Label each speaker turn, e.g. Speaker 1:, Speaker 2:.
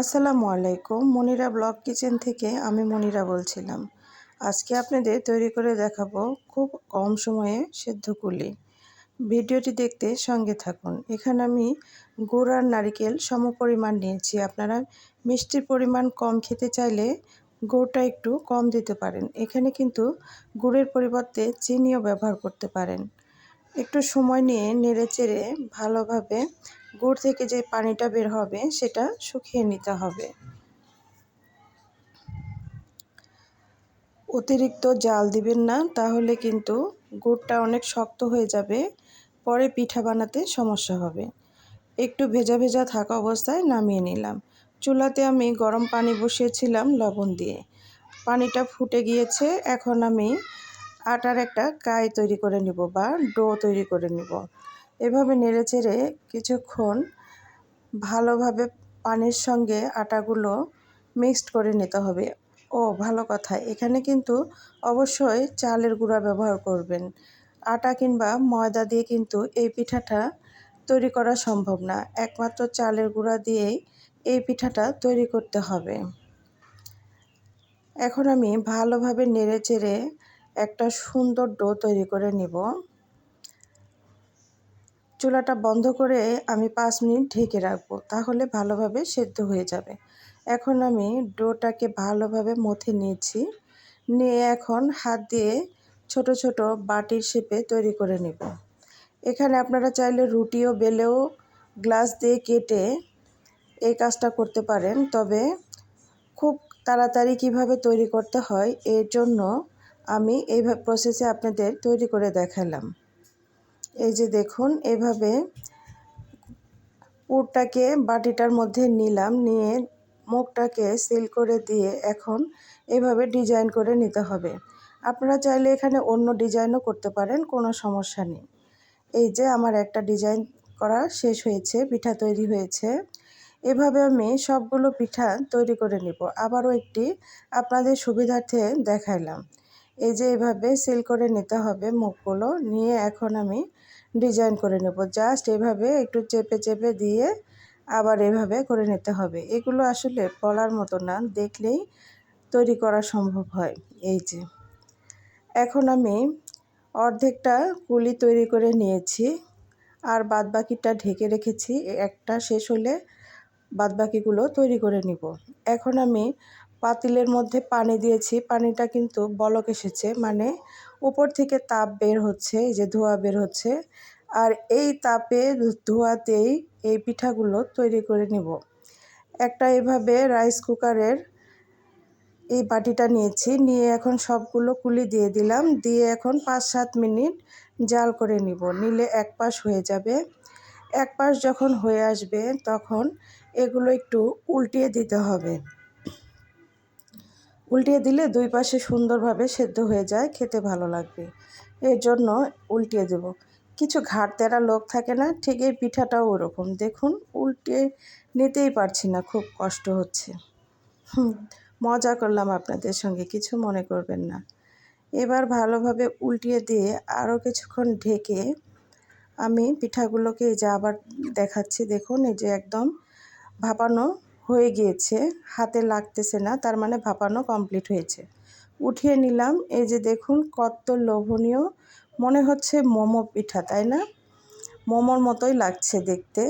Speaker 1: আসসালামু আলাইকুম, Monira blog kitchen থেকে আমি মনিরা বলছিলাম। আজকে আপনাদের তৈরি করে দেখাবো খুব কম সময়ে সেদ্ধ কুলি। ভিডিওটি দেখতে সঙ্গে থাকুন। এখানে আমি গুড় আর নারিকেল সম পরিমাণ নিয়েছি। আপনারা মিষ্টির পরিমাণ কম খেতে চাইলে গুড়টা একটু কম দিতে পারেন। এখানে কিন্তু গুড়ের পরিবর্তে চিনিও ব্যবহার করতে পারেন। একটু সময় নিয়ে নেড়ে চেড়ে ভালোভাবে গুড় থেকে যে পানিটা বের হবে, সেটা শুকিয়ে নিতে হবে। অতিরিক্ত জাল দিবেন না, তাহলে কিন্তু গুড়টা অনেক শক্ত হয়ে যাবে, পরে পিঠা বানাতে সমস্যা হবে। একটু ভেজা ভেজা থাকা অবস্থায় নামিয়ে নিলাম। চুলাতে আমি গরম পানি বসিয়েছিলাম লবণ দিয়ে। পানিটা ফুটে গিয়েছে, এখন আমি আটার একটা কাই তৈরি করে নিব বা ডো তৈরি করে নিব। এভাবে নেড়ে চেড়ে কিছুক্ষণ ভালোভাবে পানির সঙ্গে আটাগুলো মিক্সড করে নিতে হবে। ও, ভালো কথা। এখানে কিন্তু অবশ্যই চালের গুঁড়া ব্যবহার করবেন। আটা কিংবা ময়দা দিয়ে কিন্তু এই পিঠাটা তৈরি করা সম্ভব না। একমাত্র চালের গুঁড়া দিয়েই এই পিঠাটা তৈরি করতে হবে। এখন আমি ভালোভাবে নেড়ে চেড়ে একটা সুন্দর ডো তৈরি করে নিব। চুলাটা বন্ধ করে আমি পাঁচ মিনিট ঢেকে রাখব, তাহলে ভালোভাবে সেদ্ধ হয়ে যাবে। এখন আমি ডোটাকে ভালোভাবে মথে নিয়েছি। নিয়ে এখন হাত দিয়ে ছোট ছোট বাটির শেপে তৈরি করে নেব। এখানে আপনারা চাইলে রুটিও বেলেও গ্লাস দিয়ে কেটে এই কাজটা করতে পারেন, তবে খুব তাড়াতাড়ি কীভাবে তৈরি করতে হয় এর জন্য আমি এই প্রসেসে আপনাদের তৈরি করে দেখালাম। এই যে দেখুন, এভাবে পুরটাকে বাটিটার মধ্যে নিলাম, নিয়ে মুখটাকে সিল করে দিয়ে এখন এভাবে ডিজাইন করে নিতে হবে। আপনারা চাইলে এখানে অন্য ডিজাইনও করতে পারেন, কোনো সমস্যা নেই। এই যে আমার একটা ডিজাইন করা শেষ হয়েছে, পিঠা তৈরি হয়েছে। এভাবে আমি সবগুলো পিঠা তৈরি করে নিব। আবারও একটি আপনাদের সুবিধার্থে দেখাইলাম। এই যে এভাবে সিল করে নিতে হবে মুখগুলো, নিয়ে এখন আমি ডিজাইন করে নেব। জাস্ট এভাবে একটু চেপে চেপে দিয়ে আবার এভাবে করে নিতে হবে। এগুলো আসলে বলার মতো না, দেখলেই তৈরি করা সম্ভব হয়। এই যে, এখন আমি অর্ধেকটা কুলি তৈরি করে নিয়েছি আর বাদবাকিটা ঢেকে রেখেছি। একটা শেষ হলে বাদবাকিগুলো তৈরি করে নিব। এখন আমি পাতিলের মধ্যে পানি দিয়েছি। পানিটা কিন্তু বলক এসেছে মানে উপর থেকে তাপ বের হচ্ছে, এই যে ধোয়া বের হচ্ছে। আর এই তাপে ধোয়াতেই এই পিঠাগুলো তৈরি করে নিব। একটা এভাবে রাইস কুকারের এই বাটিটা নিয়েছি, নিয়ে এখন সবগুলো কুলি দিয়ে দিলাম। দিয়ে এখন পাঁচ সাত মিনিট জাল করে নিব, নিলে এক পাশ হয়ে যাবে। এক পাশ যখন হয়ে আসবে, তখন এগুলো একটু উল্টিয়ে দিতে হবে। উল্টিয়ে দিলে দুই পাশে সুন্দরভাবে সেদ্ধ হয়ে যায়, খেতে ভালো লাগবে। এর জন্য উল্টিয়ে দেব। কিছু ঘাট তেরা লোক থাকে না, ঠিক এই পিঠাটাও ওরকম। দেখুন, উল্টে নিতেই পারছি না, খুব কষ্ট হচ্ছে। মজা করলাম আপনাদের সঙ্গে, কিছু মনে করবেন না। এবার ভালোভাবে উল্টিয়ে দিয়ে আরও কিছুক্ষণ ঢেকে আমি পিঠাগুলোকে এই যে আবার দেখাচ্ছি, দেখুন, এই যে একদম ভাপানো হয়ে গিয়েছে, হাতে লাগতেছে না, তার মানে ভাপানো কমপ্লিট হয়েছে। উঠিয়ে নিলাম, এই যে দেখুন কত লোভনীয়, মনে হচ্ছে মোমো পিঠা, তাই না? মোমোর মতোই লাগছে দেখতে।